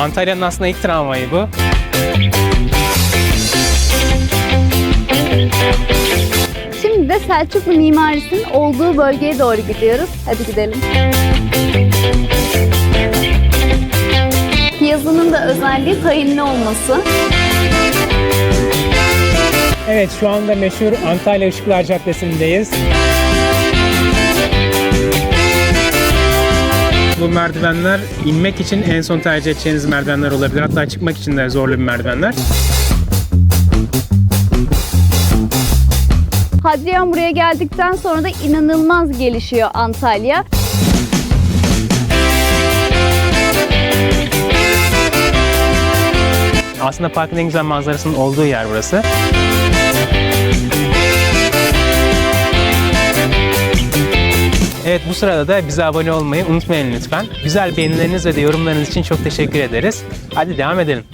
Antalya'nın aslında ilk tramvayı bu. Şimdi de Selçuklu mimarisinin olduğu bölgeye doğru gidiyoruz. Hadi gidelim. Yazının da özelliği tayinli olması. Evet şu anda meşhur Antalya Işıklar Caddesi'ndeyiz. Merdivenler inmek için en son tercih edeceğiniz merdivenler olabilir. Hatta çıkmak için de zorlu bir merdivenler. Hadrian buraya geldikten sonra da inanılmaz gelişiyor Antalya. Aslında parkın en güzel manzarasının olduğu yer burası. Evet bu sırada da bize abone olmayı unutmayın lütfen. Güzel beğenileriniz ve de yorumlarınız için çok teşekkür ederiz. Hadi devam edelim.